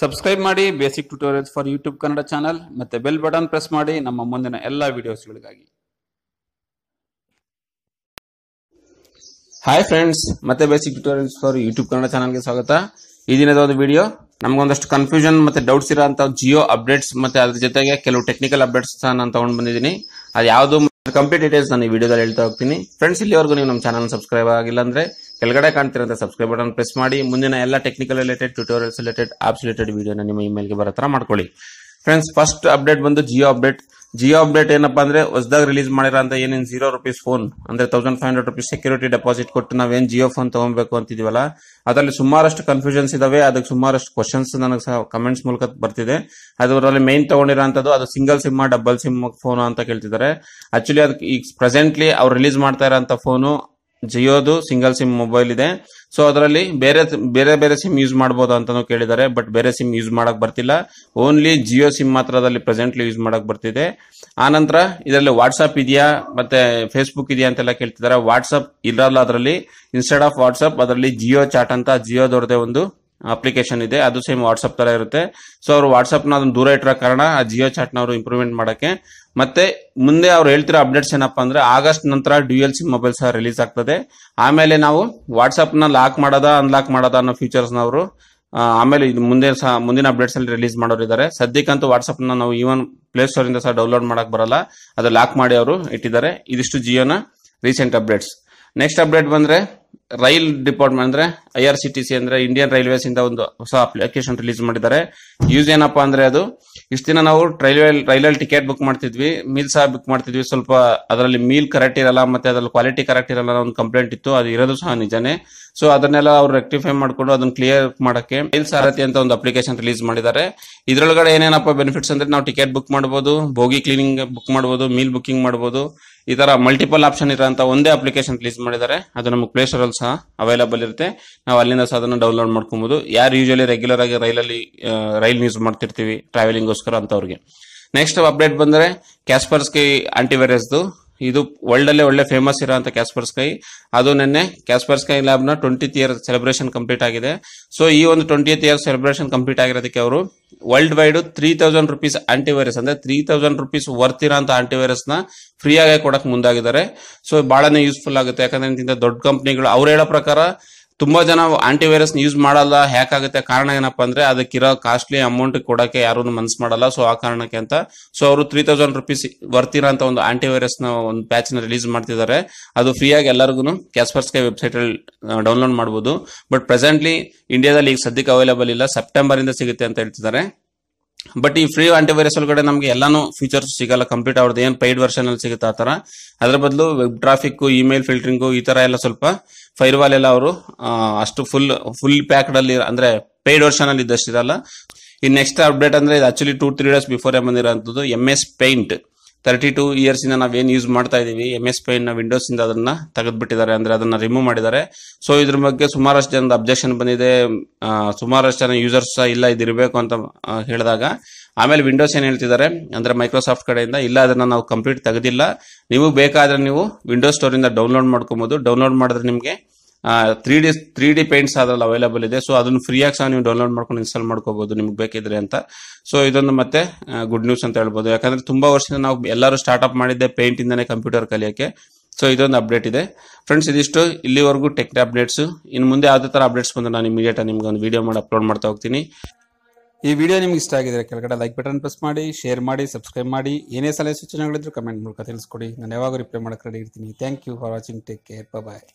Subscribe ಮಾಡಿ basic tutorials for YouTube Kannada channel ಮತ್ತೆ bell button press ಮಾಡಿ ನಮ್ಮ ಮುಂದಿನ ಎಲ್ಲ ವಿಡಿಯೋಸ್ಗಳಿಗಾಗಿ ಹಾಯ್ ಫ್ರೆಂಡ್ಸ್ ಮತ್ತೆ basic tutorials for YouTube Kannada ಚಾನಲ್ಗೆ ಸ್ವಾಗತ. ಈ ದಿನದ ಒಂದು ವಿಡಿಯೋ ನಮಗೊಂದಷ್ಟು ಕನ್ಫ್ಯೂಷನ್ ಮತ್ತೆ ಡೌಟ್ಸ್ ಇರೋಂಥ ಜಿಯೋ ಅಪ್ಡೇಟ್ಸ್ ಮತ್ತೆ ಅದ್ರ ಜೊತೆಗೆ ಕೆಲವು ಟೆಕ್ನಿಕಲ್ ಅಪ್ಡೇಟ್ಸ್ ನಾನು ತಗೊಂಡು ಬಂದಿದ್ದೀನಿ. ಅದು ಯಾವುದು ಕಂಪ್ಲೀಟ್ ಡೀಟೇಲ್ಸ್ ನಾನು ಈ ವಿಡಿಯೋದಲ್ಲಿ ಹೇಳ್ತಾ ಹೋಗ್ತೀನಿ. ಫ್ರೆಂಡ್ಸ್ ಇಲ್ಲಿವರೆಗೂ ನೀವು ನಮ್ಮ ಚಾನಲ್ ಸಬ್ಸ್ಕ್ರೈಬ್ ಆಗಿಲ್ಲ ಅಂದ್ರೆ ಕೆಳಗಡೆ ಕಾಣ್ತಿರೋಂಥ ಸಬ್ಸ್ಕ್ರೈಬ್ ಬಟನ್ ಪ್ರೆಸ್ ಮಾಡಿ. ಮುಂದಿನ ಎಲ್ಲ technical related tutorials related apps related ವಿಡಿಯೋನ ನಿಮ್ಮ ಇಮೇಲ್ಗೆ ಬರೋ ಥರ ಮಾಡ್ಕೊಳ್ಳಿ. ಫ್ರೆಂಡ್ಸ್ ಫಸ್ಟ್ ಅಪ್ಡೇಟ್ ಬಂದು ಜಿಯೋ ಅಪ್ಡೇಟ್ ಜಿಯೋ ಅಪ್ಡೇಟ್ ಏನಪ್ಪಾ ಅಂದ್ರೆ ಹೊಸದಾಗ ರಿಲೀಸ್ ಮಾಡಿರೋ ಅಂತ ಏನೇನು ಜೀರೋ ರುಪೀಸ್ ಫೋನ್ ಅಂದ್ರೆ thousand five hundred rupees security deposit ಕೊಟ್ಟು ನಾವೇನ್ ಜಿಯೋ ಫೋನ್ ತಗೊಬೇಕು ಅಂತಿದೀವಲ್ಲ, ಅದರಲ್ಲಿ ಸುಮಾರಷ್ಟು ಕನ್ಫ್ಯೂಷನ್ಸ್ ಇದಾವೆ. ಅದಕ್ಕೆ ಸುಮಾರಷ್ಟು ಕ್ವಶನ್ಸ್ ನನಗೆ ಸಹ ಕಮೆಂಟ್ಸ್ ಮೂಲಕ ಬರ್ತಿದೆ. ಅದರಲ್ಲಿ ಮೈನ್ ತಗೊಂಡಿರೋಂಥದ್ದು ಅದು single SIM double SIM phone ಅಂತ ಕೇಳ್ತಿದ್ದಾರೆ. ಆಕ್ಚುಲಿ ಅದಕ್ಕೆ ಈಗ ಪ್ರೆಸೆಂಟ್ಲಿ ಅವ್ರು ರಿಲೀಸ್ ಮಾಡ್ತಾ ಇರೋಂಥ ಫೋನು ಜಿಯೋದು ಸಿಂಗಲ್ ಸಿಮ್ ಮೊಬೈಲ್ ಇದೆ. ಸೊ ಅದರಲ್ಲಿ ಬೇರೆ ಬೇರೆ ಬೇರೆ ಸಿಮ್ ಯೂಸ್ ಮಾಡಬಹುದು ಅಂತಾನು ಕೇಳಿದ್ದಾರೆ, ಬಟ್ ಬೇರೆ ಸಿಮ್ ಯೂಸ್ ಮಾಡಕ್ ಬರ್ತಿಲ್ಲ. ಓನ್ಲಿ ಜಿಯೋ ಸಿಮ್ ಮಾತ್ರ ಅದರಲ್ಲಿ ಪ್ರೆಸೆಂಟ್ಲಿ ಯೂಸ್ ಮಾಡಕ್ ಬರ್ತಿದೆ. ಆನಂತರ ಇದರಲ್ಲಿ ವಾಟ್ಸಪ್ ಇದೆಯಾ, ಮತ್ತೆ ಫೇಸ್ಬುಕ್ ಇದೆಯಾ ಅಂತೆಲ್ಲ ಕೇಳ್ತಿದ್ದಾರೆ. ವಾಟ್ಸ್ಆಪ್ ಇರಲ್ಲ ಅದರಲ್ಲಿ. ಇನ್ಸ್ಟೆಡ್ ಆಫ್ ವಾಟ್ಸಪ್ ಅದರಲ್ಲಿ ಜಿಯೋ ಚಾಟ್ ಅಂತ ಜಿಯೋದವ್ರದೇ ಒಂದು ಅಪ್ಲಿಕೇಶನ್ ಇದೆ. ಅದು ಸೇಮ್ ವಾಟ್ಸಪ್ ತರ ಇರುತ್ತೆ. ಸೊ ಅವರು ನ ಅದನ್ನ ದೂರ ಇಟ್ಟಿರೋ ಕಾರಣ ಆ ಜಿಯೋ ಚಾಟ್ನ ಅವರು ಇಂಪ್ರೂವ್ಮೆಂಟ್ ಮಾಡಕ್ಕೆ. ಮತ್ತೆ ಮುಂದೆ ಅವ್ರು ಹೇಳ್ತಿರೋ ಅಪ್ಡೇಟ್ಸ್ ಏನಪ್ಪಾ ಅಂದ್ರೆ ಆಗಸ್ಟ್ ನಂತರ ಡ್ಯೂಯಲ್ ಸಿಮ್ ಮೊಬೈಲ್ ಸಹ ರಿಲೀಸ್ ಆಗ್ತದೆ. ಆಮೇಲೆ ನಾವು ವಾಟ್ಸಪ್ನ ನ ಲಾಕ್ ಮಾಡೋದ ಅನ್ಲಾಕ್ ಮಾಡೋದ ಅನ್ನೋ ಫೀಚರ್ಸ್ನ ಅವರು ಆಮೇಲೆ ಇದು ಮುಂದೆ ಸಹ, ಮುಂದಿನ ಅಪ್ಡೇಟ್ಸ್ ಅಲ್ಲಿ ರಿಲೀಸ್ ಮಾಡೋರಿದ್ದಾರೆ ಸದ್ಯಕ್ಕಂತೂ ನ ನಾವು ಈವನ್ ಪ್ಲೇ ಸ್ಟೋರ್ ಇಂದ ಸಹ ಡೌನ್ಲೋಡ್ ಮಾಡಕ್ ಬರಲ್ಲ. ಅದು ಲಾಕ್ ಮಾಡಿ ಅವರು ಇಟ್ಟಿದ್ದಾರೆ. ಇದಿಷ್ಟು ಜಿಯೋನ ರೀಸೆಂಟ್ ಅಪ್ಡೇಟ್ಸ್ ನೆಕ್ಸ್ಟ್ ಅಪ್ಡೇಟ್ ಬಂದ್ರೆ, ರೈಲ್ ಡಿಪಾರ್ಟ್ಮೆಂಟ್ ಅಂದ್ರೆ I R C T C ಅಂದ್ರೆ ಇಂಡಿಯನ್ ರೈಲ್ವೇಸ್ ಇಂದ ಒಂದು ಹೊಸ ಅಪ್ಲಿಕೇಶನ್ ರಿಲೀಸ್ ಮಾಡಿದ್ದಾರೆ. ಯೂಸ್ ಏನಪ್ಪಾ ಅಂದ್ರೆ ಅದು, ಇಷ್ಟು ದಿನ ನಾವು ರೈಲ್ವೆ, ರೈಲಲ್ಲಿ ಟಿಕೆಟ್ ಬುಕ್ ಮಾಡ್ತಿದ್ವಿ ಮೀಲ್ ಸಹ ಬುಕ್ ಮಾಡ್ತಿದ್ವಿ. ಸ್ವಲ್ಪ ಅದರಲ್ಲಿ ಮೀಲ್ ಕರೆಕ್ಟ್ ಇರಲ್ಲ, ಮತ್ತೆ ಅದ್ರಲ್ಲಿ ಕ್ವಾಲಿಟಿ ಕರೆಕ್ಟ್ ಇರಲ್ಲ ಒಂದು ಕಂಪ್ಲೇಂಟ್ ಇತ್ತು. ಅದು ಇರೋದು ಸಹ ನಿಜನೇ. ಸೊ ಅದನ್ನೆಲ್ಲ ಅವ್ರು ರೆಕ್ಟಿಫೈ ಮಾಡ್ಕೊಂಡು ಅದನ್ನ ಕ್ಲಿಯರ್ ಮಾಡಕ್ಕೆ ರೈಲ್ ಸಾರಥಿ ಅಂತ ಒಂದು ಅಪ್ಲಿಕೇಶನ್ ರಿಲೀಸ್ ಮಾಡಿದ್ದಾರೆ. ಇದ್ರೊಳಗಡೆ ಏನೇನಪ್ಪ ಬೆನಿಫಿಟ್ಸ್ ಅಂದ್ರೆ, ನಾವು ಟಿಕೆಟ್ ಬುಕ್ ಮಾಡಬಹುದು ಬೋಗಿ ಕ್ಲೀನಿಂಗ್ ಬುಕ್ ಮಾಡಬಹುದು ಮೀಲ್ ಬುಕಿಂಗ್ ಮಾಡಬಹುದು ಈ ತರ ಮಲ್ಟಿಪಲ್ ಆಪ್ಷನ್ ಇರೋಂತ ಒಂದೇ ಅಪ್ಲಿಕೇಶನ್ ರಿಲೀಸ್ ಮಾಡಿದ್ದಾರೆ ಅದು ನಮಗೆ ಪ್ಲೇ ಸ್ಟೋರ್ ಅಲ್ಲಿ ಸಹ ಅವೈಲಬಲ್ ಇರುತ್ತೆ. ನಾವು ಅಲ್ಲಿಂದ ಸಹ ಅದನ್ನು ಡೌನ್ಲೋಡ್ ಮಾಡ್ಕೊಬಹುದು ಯಾರು ಯೂಶಲಿ ರೆಗ್ಯುಲರ್ ಆಗಿ ರೈಲಲ್ಲಿ ರೈಲ್ ಯೂಸ್ ಮಾಡ್ತಿರ್ತೀವಿ ಟ್ರಾವೆಲಿಂಗ್ಗೋಸ್ಕರ ಅಂತವ್ರಿಗೆ. ನೆಕ್ಸ್ಟ್ ಅಪ್ಡೇಟ್ ಬಂದ್ರೆ ಕ್ಯಾಸ್ಪರ್ಸ್ಕಿ ಆಂಟಿವೈರಸ್ದು ಇದು ವರ್ಲ್ಡ್ ಅಲ್ಲೇ ಒಳ್ಳೆ ಫೇಮಸ್ ಇರೋಂಥ ಕ್ಯಾಸ್ಪರ್ ಸ್ಕೈ ಅದು ನಿನ್ನೆ ಕ್ಯಾಸ್ಪರ್ ಸ್ಕೈ ಲ್ಯಾಬ್ನ ಟ್ವೆಂಟಿ ಇಯರ್ ಸೆಲೆಬ್ರೇಷನ್ ಕಂಪ್ಲೀಟ್ ಆಗಿದೆ. ಸೊ ಈ ಒಂದು ಟ್ವೆಂಟಿ ಇಯರ್ ಸೆಲೆಬ್ರೇಷನ್ ಕಂಪ್ಲೀಟ್ ಆಗಿರೋದಕ್ಕೆ ಅವರು world wide three thousand rupees antivirus ಅಂದ್ರೆ ತ್ರೀ ತೌಸಂಡ್ ರುಪೀಸ್ ವರ್ತ್ ಇರೋಂಥ ಆಂಟಿವೈರಸ್ನ ಫ್ರೀ ಆಗಿ ಕೊಡಕ್ ಮುಂದಾಗಿದ್ದಾರೆ. ಸೊ ಬಹಳನೇ ಯೂಸ್ಫುಲ್ ಆಗುತ್ತೆ. ಯಾಕಂದ್ರೆ ದೊಡ್ಡ ಕಂಪ್ನಿಗಳು ಅವ್ರು ಹೇಳೋ ಪ್ರಕಾರ ತುಂಬಾ ಜನ ಆಂಟಿವೈರಸ್ ಯೂಸ್ ಮಾಡಲ್ಲ. ಹ್ಯಾಕ್ ಆಗುತ್ತೆ ಕಾರಣ ಏನಪ್ಪಾ ಅಂದ್ರೆ ಅದಕ್ಕಿರೋ ಕಾಸ್ಟ್ಲಿ ಅಮೌಂಟ್ ಕೊಡಕ್ಕೆ ಯಾರು ಮನ್ಸ್ ಮಾಡಲ್ಲ. ಸೊ ಆ ಕಾರಣಕ್ಕೆ ಅಂತ. ಸೊ ಅವರು ತ್ರೀ ತೌಸಂಡ್ ರುಪೀಸ್ ವರ್ತಿರೋ ಅಂತ ಒಂದು ಆಂಟಿವೈರಸ್ನ ಒಂದು ಪ್ಯಾಚ್ನ ರಿಲೀಸ್ ಮಾಡ್ತಿದ್ದಾರೆ. ಅದು ಫ್ರೀ ಆಗಿ ಎಲ್ಲರಿಗೂ ಕ್ಯಾಸ್ಪರ್ಸ್ ಸ್ಕೈ ವೆಬ್ಸೈಟ್ ಅಲ್ಲಿ ಡೌನ್ಲೋಡ್ ಮಾಡಬಹುದು ಬಟ್ ಪ್ರೆಸೆಂಟ್ಲಿ ಇಂಡಿಯಾದಲ್ಲಿ ಈಗ ಸದ್ಯಕ್ಕೆ ಅವೈಲೇಬಲ್ ಇಲ್ಲ. ಸೆಪ್ಟೆಂಬರ್ ಇಂದ ಸಿಗುತ್ತೆ ಅಂತ ಹೇಳ್ತಿದ್ದಾರೆ. ಬಟ್ ಈ ಫ್ರೀ ಆಂಟಿವೈರಸ್ ಒಳಗಡೆ ನಮಗೆ ಎಲ್ಲಾನು ಫೀಚರ್ಸ್ ಸಿಗಲ್ಲ ಕಂಪ್ಲೀಟ್ ಅವ್ರದ್ದು ಏನ್ ಪೈಡ್ ವರ್ಷನ್ ಅಲ್ಲಿ ಸಿಗುತ್ತೆ ಆ ತರ ಅದ್ರ ಬದಲು ವೆಬ್ ಟ್ರಾಫಿಕ್ ಇಮೇಲ್ ಫಿಲ್ಟರಿಂಗು ಈ ತರ ಎಲ್ಲ ಸ್ವಲ್ಪ ಫೈರ್ ವಾಲ್ ಎಲ್ಲ ಅವರು ಅಷ್ಟು ಫುಲ್ ಫುಲ್ ಪ್ಯಾಕ್ಡ್ ಅಲ್ಲಿ ಅಂದ್ರೆ ಪೇಯ್ಡ್ ವರ್ಷನ್ ಅಲ್ಲಿ ಇದ್ದಷ್ಟು ಇರಲ್ಲ ಈ ನೆಕ್ಸ್ಟ್ ಅಪ್ಡೇಟ್ ಅಂದ್ರೆ ಇದು actually two three days before ಬಂದಿರೋಂಥದ್ದು M S Paint thirty two years ಇಂದ ನಾವೇನ್ ಯೂಸ್ ಮಾಡ್ತಾ ಇದೀವಿ ಎಂ ಎಸ್ ಪೇಂಟ್ನ ವಿಂಡೋಸ್ ಇಂದ ಅದನ್ನ ತೆಗೆದ್ಬಿಟ್ಟಿದ್ದಾರೆ, ಅಂದ್ರೆ ಅದನ್ನ ರಿಮೂವ್ ಮಾಡಿದ್ದಾರೆ. ಸೊ ಇದ್ರ ಬಗ್ಗೆ ಸುಮಾರಷ್ಟು ಜನದ ಅಬ್ಜೆಕ್ಷನ್ ಬಂದಿದೆ. ಸುಮಾರಷ್ಟು ಜನ ಯೂಸರ್ಸ್ ಇಲ್ಲ ಇದಿರಬೇಕು ಅಂತ ಹೇಳಿದಾಗ. ಆಮೇಲೆ ವಿಂಡೋಸ್ ಏನ್ ಹೇಳ್ತಿದ್ದಾರೆ, ಅಂದ್ರೆ ಮೈಕ್ರೋಸಾಫ್ಟ್ ಕಡೆಯಿಂದ, ಇಲ್ಲ, ಅದನ್ನ ನಾವು ಕಂಪ್ಲೀಟ್ ತೆಗೆದಿಲ್ಲ. ನೀವು ಬೇಕಾದ್ರೆ ನೀವು ವಿಂಡೋಸ್ ಸ್ಟೋರ್ ಇಂದ ಡೌನ್ಲೋಡ್ ಮಾಡ್ಕೊಬಹುದು ಡೌನ್ಲೋಡ್ ಮಾಡಿದ್ರೆ ನಿಮಗೆ three D three D paints ಅದ್ರಲ್ಲಿ ಅವೈಲೇಬಲ್ ಇದೆ. ಸೊ ಅದನ್ನು ಫ್ರೀಯಾಗಿ ಸಹ ನೀವು ಡೌನ್ಲೋಡ್ ಮಾಡ್ಕೊಂಡು ಇನ್ಸ್ಟಾಲ್ ಮಾಡ್ಕೋಬಹುದು ನಿಮ್ಗೆ ಬೇಕಿದ್ರೆ ಅಂತ. ಸೊ ಇದೊಂದು ಮತ್ತೆ ಗುಡ್ ನ್ಯೂಸ್ ಅಂತ ಹೇಳ್ಬೋದು. ಯಾಕಂದ್ರೆ ತುಂಬಾ ವರ್ಷದಿಂದ ನಾವು ಎಲ್ಲರೂ ಸ್ಟಾರ್ಟ್ಅಪ್ ಮಾಡಿದ್ದೆ ಪೇಂಟ್ ಇಂದಾನೆ ಕಂಪ್ಯೂಟರ್ ಕಲಿಯಕ್ಕೆ. ಸೊ ಇದೊಂದು ಅಪ್ಡೇಟ್ ಇದೆ. ಫ್ರೆಂಡ್ಸ್ ಇದಿಷ್ಟು. ಇಲ್ಲಿವರೆಗೂ ಟೆಕ್ ಅಪ್ಡೇಟ್ಸ್ ಇನ್ನು ಮುಂದೆ ಯಾವುದೇ ತರ ಅಪ್ಡೇಟ್ಸ್ ಬಂದ್ರೆ ನಾನು ಇಮಿಡಿಯೇಟ್ ನಿಮ್ಗೆ ಒಂದು ವಿಡಿಯೋ ಮಾಡಿ ಅಪ್ಲೋಡ್ ಮಾಡ್ತಾ ಹೋಗ್ತೀನಿ. ಈ ವಿಡಿಯೋ ನಿಮ್ಗೆ ಇಷ್ಟ ಆಗಿದ್ರೆ ಕೆಳಗಡೆ ಲೈಕ್ ಬಟನ್ ಪ್ರೆಸ್ ಮಾಡಿ ಶೇರ್ ಮಾಡಿ ಸಬ್ಸ್ಕ್ರೈಬ್ ಮಾಡಿ. ಏನೇ ಸಲಹೆ ಸೂಚನೆಗಳಿದ್ರು ಕಮೆಂಟ್ ಮೂಲಕ ತಿಳಿಸ್ಕೊಡಿ. ನಾನು ಯಾವಾಗ ರಿಪ್ಲೈ ಮಾಡಕ್ಕೆ ರೆಡಿ ಇರ್ತೀನಿ. Thank you for watching take care bye